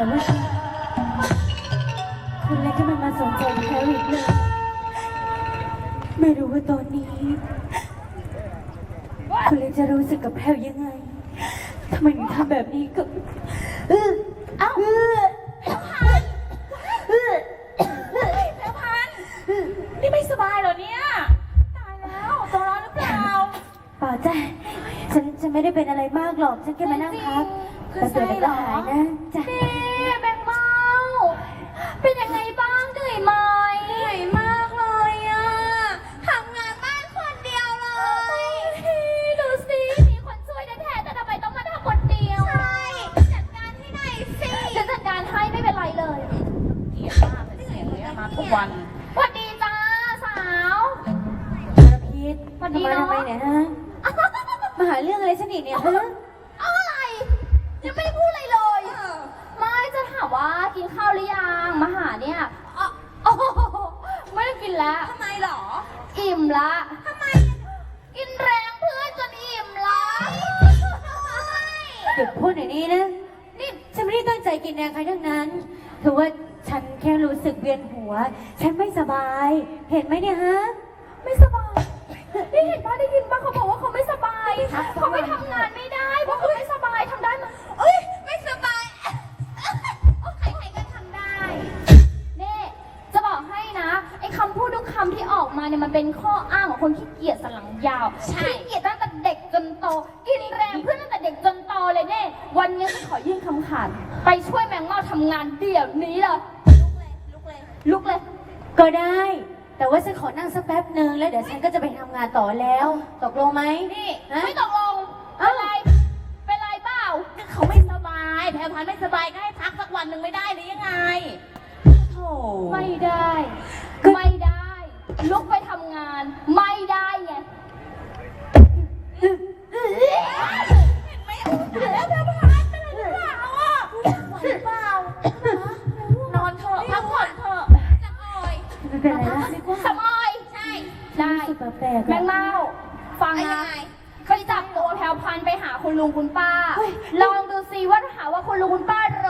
แต่ว่าคุณเล็กก็ไมันมาสนใจแพรอีกเลยไม่รู้ว่าตอนนี้ คุณเล็กจะรู้สึกกับแพรยังไงทำไมถึงทำแบบนี้กับเออเอ้าเออเจ้าพันธุ์นี่ไม่สบายเหรอเนี่ย ตายแล้วตัวร้อนหรือเปล่าปล่าจ้ะฉันฉันไม่ได้เป็นอะไรมากหรอก ฉันแค่มานั่งพักแต่อเดี๋ยวไส้เดี๋ยวเหรก็หายนะจ้ะ วันสวัสดีจ้าสาวมลพิษสวัสดีทำไมเนอะทำไมเนี่ยฮะ มาหาเรื่องอะไรฉันอีกเนี่ยฮะ เอาอะไร ยังไม่ได้พูดอะไรเลย ไม่จะถามว่ากินข้าวหรือยัง มาหาเนี่ยอ๋อโอ้โหไม่ได้กินแล้ว ทำไมหรอ อิ่มละทำไม กินแรงเพื่อนจนอิ่มละหยุดพูดหน่อยนี้นะ นี่ฉันไม่ได้ตั้งใจกินแรงใครทั้งนั้นคือว่า ฉันแค่รู้สึกเวียนหัว ฉันไม่สบาย เห็นไหมเนี่ยฮะ ไม่สบาย ได้เห็นป้าได้ยินป้าเขาบอกว่าเขาไม่สบาย เขาไม่ทำงานไม่ได้ เพราะเขาไม่สบายทำได้ไหมเอ้ย ไม่สบายใครๆก็ทำได้เน่จะบอกให้นะ ไอ้คำพูดทุกคำที่ออกมาเนี่ยมันเป็นข้ออ้างของคนขี้เกียจสันหลังยาวขี้เกียจตั้งแต่เด็กจนโต กินแรงเพื่อนตั้งแต่ เด็กจนโตเลยเน่วันนี้จะขอยื่นคำขาด ไปช่วยแมงเม่าทำงานเดี๋ยวนี้เลยลุกเลย ลุกเลย ก็ได้ แต่ว่าฉันขอนั่งสักแป๊บหนึ่งแล้วเดี๋ยวฉันก็จะไปทำงานต่อแล้ว ตกลงไหมนี่ฮะ ไม่ตกลงเป็นไร เป็นไรเปล่าเขาไม่สบายแพรพันธุ์ไม่สบายก็ให้พักสักวันหนึ่งไม่ได้หรือยังไงโธ่ไม่ได้ ไม่ได้ ลุกไปทำงาน ไม่ได้ไง แปลกๆแมอะงเมาฟังเอายันะงไงไปจับตัวแพรวพันธุ์ไปหาคุณลุงคุณป้า ลองดูซิว่าถ้าหาว่าคุณลุงคุณป้ารู้เนี่ยถ้าใคร